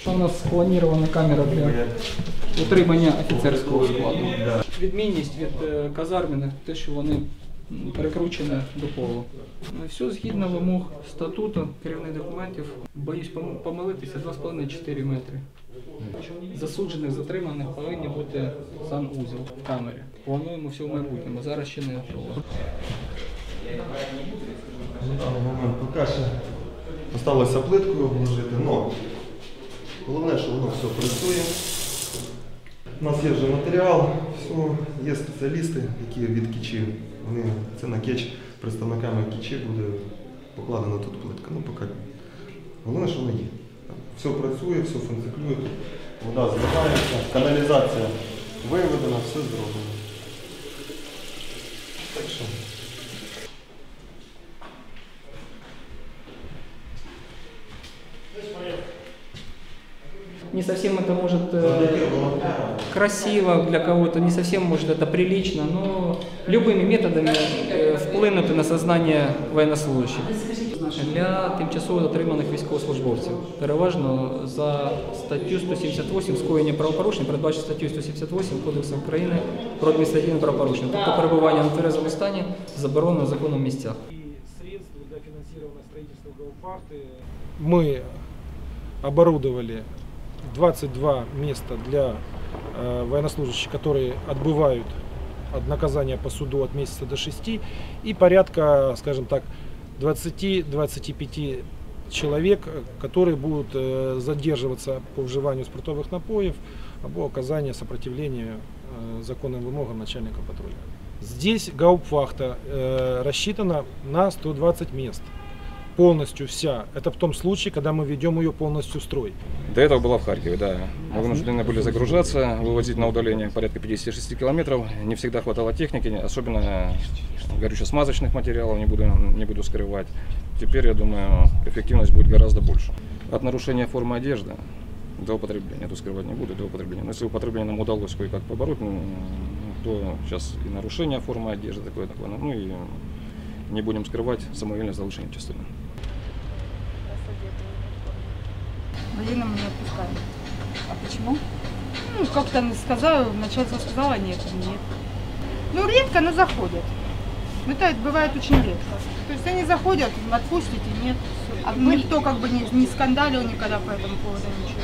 Що у нас спланована камера для утримання офіцерського складу. Відмінність від е, казарміних те, що вони перекручені до полу. Ну, Все згідно вимог статуту, керівних документів. Боюсь помилитися 2,5-4 метри. Засуджених, затриманих повинні бути санузел в камері. Плануємо все в майбутньому. Зараз ще не готово. Осталося плиткою обложити, але головне, що воно все працює. У нас є вже матеріал, все, є спеціалісти, які від кічі. Вони, це на кетч представниками кічі буде покладена тут плитка. Ну, поки. Головне, що воно є. Все працює, все функціонує, вода зливається, каналізація виведена, все зроблено. Не совсем это может э, красиво для кого-то, не совсем может это прилично, но любыми методами э, вплинути на сознання военнослужащих. Для тимчасово затриманих військовослужбовців переважно за статтю 178 скоєння правопорушень передбачено статтю 178 Кодексу України про адміністративне правопорушення, тобто перебування на тверезому стані заборонено законом в місцях. и средств для финансирования строительства гауфахты. Мы оборудовали 22 места для э, военнослужащих, которые отбывают от наказания по суду от месяца до 6, и порядка, скажем так, 20-25 человек, которые будут э, задерживаться по вживанию спиртовых напоев або оказания сопротивления э, законным вымогам начальника патруля. Здесь гауптвахта рассчитана на 120 мест. Полностью вся. Это в том случае, когда мы ведем ее полностью строй. До этого была в Харькове, да. Мы вынуждены были загружаться, вывозить на удаление порядка 56 километров. Не всегда хватало техники, особенно горюче-смазочных материалов, не буду, не буду скрывать. Теперь, я думаю, эффективность будет гораздо больше. От нарушения формы одежды до употребления, это скрывать не буду, до употребления. Но если употребление нам удалось кое-как побороть, ну, то сейчас и нарушение формы одежды такое, такое, ну и не будем скрывать самовольное завышение частоты. Мы не отпускаем. А почему? Ну, как-то сказала, начальство сказала, нет, нет. Ну, редко, но заходят. Это бывает очень редко. То есть они заходят, отпустите, нет. А никто как бы не, не скандалил никогда по этому поводу, ничего.